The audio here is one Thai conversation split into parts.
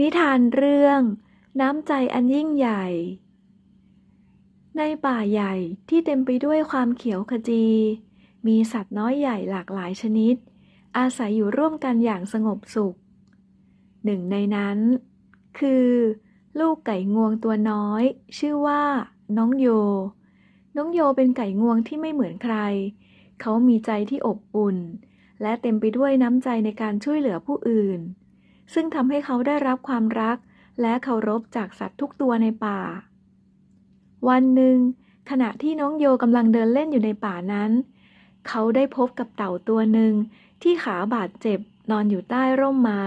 นิทานเรื่อง น้ำใจอันยิ่งใหญ่ ในป่าใหญ่ที่เต็มไปด้วยความเขียวขจี มีสัตว์น้อยใหญ่หลากหลายชนิด อาศัยอยู่ร่วมกันอย่างสงบสุข หนึ่งในนั้น คือ ลูกไก่งวงตัวน้อย ชื่อว่า น้องโย น้องโยเป็นไก่งวงที่ไม่เหมือนใคร เขามีใจที่อบอุ่น และเต็มไปด้วยน้ำใจในการช่วยเหลือผู้อื่น ซึ่งทำให้เขาได้รับความรัก และเคารพจากสัตว์ทุกตัวในป่า วันหนึ่ง ขณะที่น้องโยกำลังเดินเล่นอยู่ในป่านั้น เขาได้พบกับเต่าตัวหนึ่งที่ขาบาดเจ็บนอนอยู่ใต้ร่มไม้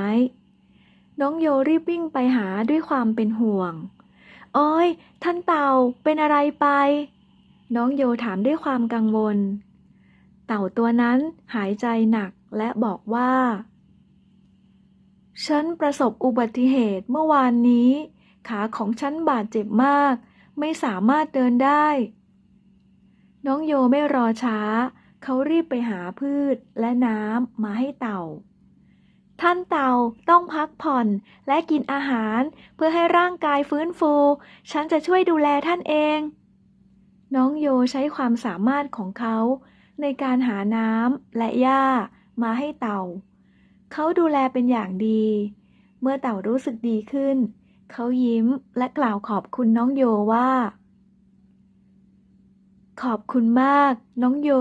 น้องโยรีบวิ่งไปหาด้วยความเป็นห่วง โอ้ย ท่านเต่าเป็นอะไรไป น้องโยถามด้วยความกังวล เต่าตัวนั้นหายใจหนักและบอกว่า ฉันประสบอุบัติเหตุเมื่อวานนี้ ขาของฉันบาดเจ็บมาก ไม่สามารถเดินได้ น้องโยไม่รอช้า เขารีบไปหาพืชและน้ำมาให้เต่า ท่านเต่าต้องพักผ่อนและกินอาหารเพื่อให้ร่างกายฟื้นฟู ฉันจะช่วยดูแลท่านเอง น้องโยใช้ความสามารถของเขาในการหาน้ำและหญ้ามาให้เต่า เขาดูแลเป็นอย่างดี เมื่อเต่ารู้สึกดีขึ้น เขายิ้มและกล่าวขอบคุณน้องโยว่า ขอบคุณมาก น้องโย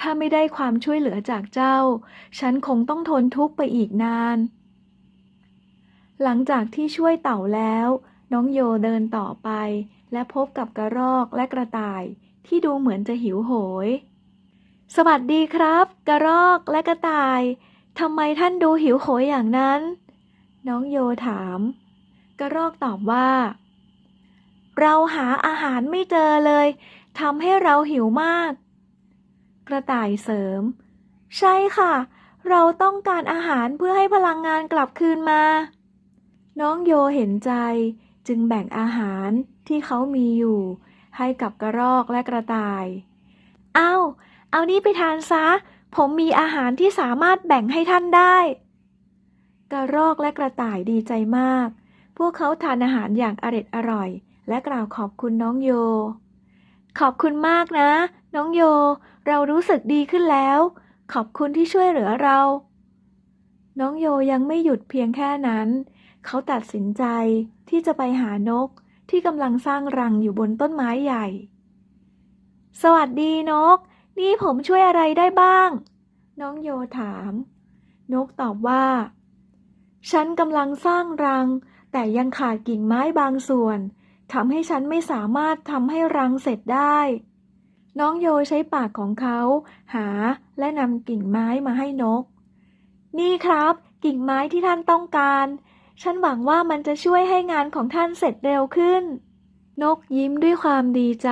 ถ้าไม่ได้ความช่วยเหลือจากเจ้า ฉันคงต้องทนทุกข์ไปอีกนาน หลังจากที่ช่วยเต่าแล้ว น้องโยเดินต่อไป และพบกับกระรอกและกระต่ายที่ดูเหมือนจะหิวโหย สวัสดีครับ กระรอกและกระต่าย ทำไมท่านดูหิวโหยอย่างนั้น น้องโยถาม กระรอกตอบว่า เราหาอาหารไม่เจอเลยทำให้เราหิวมาก กระต่ายเสริม ใช่ค่ะ เราต้องการอาหารเพื่อให้พลังงานกลับคืนมา น้องโยเห็นใจจึงแบ่งอาหารที่เขามีอยู่ ให้กับกระรอกและกระต่าย เอาเอานี่ไปทานซะ ผมมีอาหารที่สามารถแบ่งให้ท่านได้ กระรอกและกระต่ายดีใจมาก พวกเขาทานอาหารอย่างอร็ดอร่อย และกล่าวขอบคุณน้องโย ขอบคุณมากนะ น้องโย เรารู้สึกดีขึ้นแล้ว ขอบคุณที่ช่วยเหลือเรา น้องโยยังไม่หยุดเพียงแค่นั้น เขาตัดสินใจที่จะไปหานกที่กำลังสร้างรังอยู่บนต้นไม้ใหญ่ สวัสดีนก นี่ผมช่วยอะไรได้บ้าง น้องโยถาม นกตอบว่า ฉันกำลังสร้างรัง แต่ยังขาดกิ่งไม้บางส่วนทำให้ฉันไม่สามารถทำให้รังเสร็จได้ น้องโยใช้ปากของเขาหาและนำกิ่งไม้มาให้นก นี่ครับ กิ่งไม้ที่ท่านต้องการ ฉันหวังว่ามันจะช่วยให้งานของท่านเสร็จเร็วขึ้น นกยิ้มด้วยความดีใจ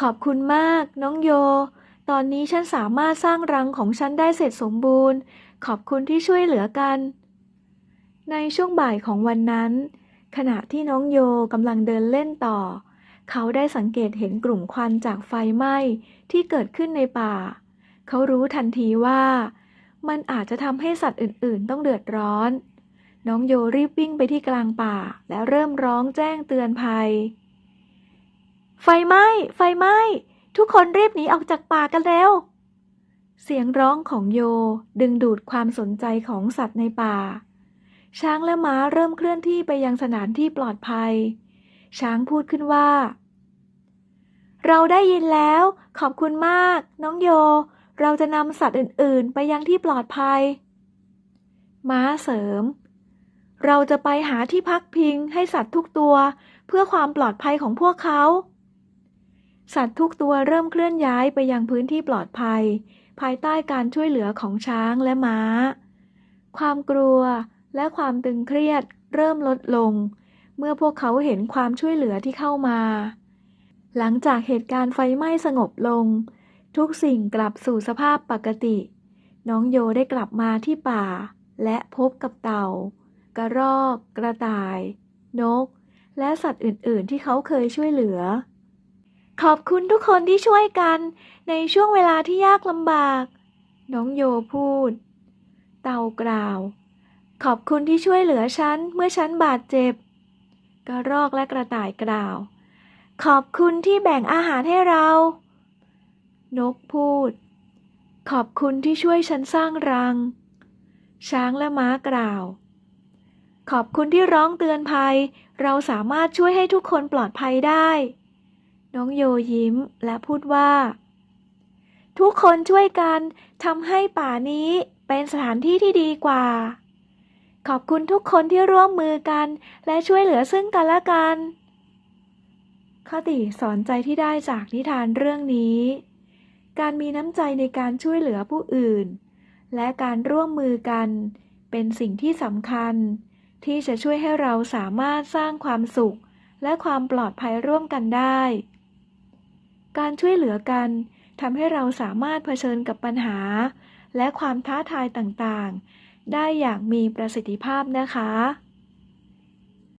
ขอบคุณมาก น้องโย ตอนนี้ฉันสามารถสร้างรังของฉันได้เสร็จสมบูรณ์ ขอบคุณที่ช่วยเหลือกัน ในช่วงบ่ายของวันนั้น ขณะที่น้องโยกำลังเดินเล่นต่อ เขาได้สังเกตเห็นกลุ่มควันจากไฟไหม้ที่เกิดขึ้นในป่า เขารู้ทันทีว่า มันอาจจะทำให้สัตว์อื่น ๆ ต้องเดือดร้อน น้องโยรีบวิ่งไปที่กลางป่า และเริ่มร้องแจ้งเตือนภัย ไฟไหม้ ไฟไหม้ ทุกคนรีบหนีออกจากป่ากันเร็วเสียงร้องของโยดึงดูดความสนใจของสัตว์ในป่า ช้างและม้าเริ่มเคลื่อนที่ไปยังสถานที่ปลอดภัย ช้างพูดขึ้นว่า เราได้ยินแล้ว ขอบคุณมาก น้องโย เราจะนำสัตว์อื่น ๆ ไปยังที่ปลอดภัย ม้าเสริม เราจะไปหาที่พักพิงให้สัตว์ทุกตัว เพื่อความปลอดภัยของพวกเขา สัตว์ทุกตัวเริ่มเคลื่อนย้ายไปยังพื้นที่ปลอดภัย ภายใต้การช่วยเหลือของช้างและม้า ความกลัวและความตึงเครียดเริ่มลดลง เมื่อพวกเขาเห็นความช่วยเหลือที่เข้ามา หลังจากเหตุการณ์ไฟไหม้สงบลง ทุกสิ่งกลับสู่สภาพปกติ น้องโยได้กลับมาที่ป่า และพบกับเต่า กระรอก กระต่าย นก และสัตว์อื่น ๆ ที่เขาเคยช่วยเหลือ ขอบคุณทุกคนที่ช่วยกันในช่วงเวลาที่ยากลำบาก น้องโยพูด เต่ากล่าว ขอบคุณที่ช่วยเหลือฉันเมื่อฉันบาดเจ็บ กระรอกและกระต่ายกล่าว ขอบคุณที่แบ่งอาหารให้เรา นกพูด ขอบคุณที่ช่วยฉันสร้างรัง ช้างและม้ากล่าว ขอบคุณที่ร้องเตือนภัย เราสามารถช่วยให้ทุกคนปลอดภัยได้ น้องโยยิ้มและพูดว่า ทุกคนช่วยกันทำให้ป่านี้เป็นสถานที่ที่ดีกว่า ขอบคุณทุกคนที่ร่วมมือกันและช่วยเหลือซึ่งกันและกัน คติสอนใจที่ได้จากนิทานเรื่องนี้ การมีน้ำใจในการช่วยเหลือผู้อื่น และการร่วมมือกันเป็นสิ่งที่สำคัญ ที่จะช่วยให้เราสามารถสร้างความสุข และความปลอดภัยร่วมกันได้ การช่วยเหลือกันทำให้เราสามารถเผชิญกับปัญหา และความท้าทายต่างๆ ได้อย่างมีประสิทธิภาพนะคะ